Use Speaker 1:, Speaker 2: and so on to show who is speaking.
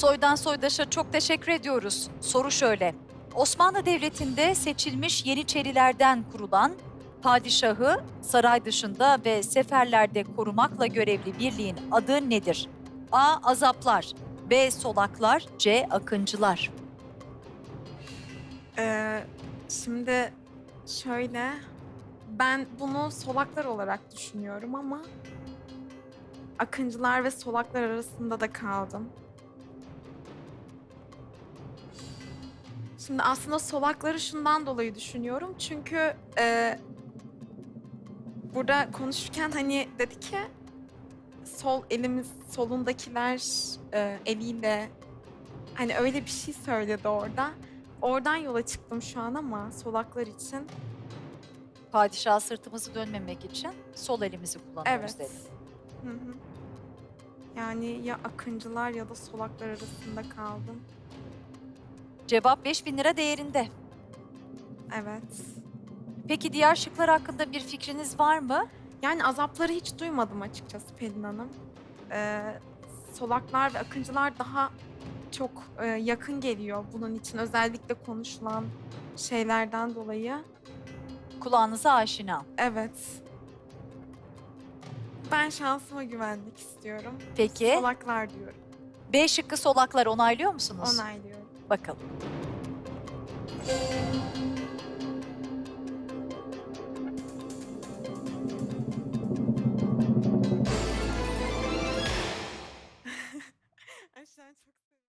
Speaker 1: Soydan soydaşa çok teşekkür ediyoruz. Soru şöyle. Osmanlı Devleti'nde seçilmiş Yeniçerilerden kurulan padişahı saray dışında ve seferlerde korumakla görevli birliğin adı nedir? A. Azaplar B. Solaklar C. Akıncılar
Speaker 2: Ee, şimdi şöyle ben bunu solaklar olarak düşünüyorum ama akıncılar ve solaklar arasında da kaldım. Şimdi aslında solakları şundan dolayı düşünüyorum. Çünkü e, burada konuşurken hani dedi ki sol elimiz solundakiler e, eliyle hani öyle bir şey söyledi orada. Oradan yola çıktım şu an ama solaklar için.
Speaker 1: Padişaha sırtımızı dönmemek için sol elimizi kullanıyoruz
Speaker 2: Evet.
Speaker 1: dedi.
Speaker 2: Hı hı. Yani ya akıncılar ya da solaklar arasında kaldım.
Speaker 1: Cevap 5000 lira değerinde.
Speaker 2: Evet.
Speaker 1: Peki diğer şıklar hakkında bir fikriniz var mı?
Speaker 2: Yani azapları hiç duymadım açıkçası Pelin Hanım. Ee, solaklar ve akıncılar daha çok e, yakın geliyor bunun için özellikle konuşulan şeylerden dolayı.
Speaker 1: Kulağınıza aşina.
Speaker 2: Evet. Ben şansıma güvenmek istiyorum.
Speaker 1: Peki
Speaker 2: Solaklar diyorum.
Speaker 1: B şıkkı solaklar onaylıyor musunuz?
Speaker 2: Onaylıyorum.
Speaker 1: Bakalım.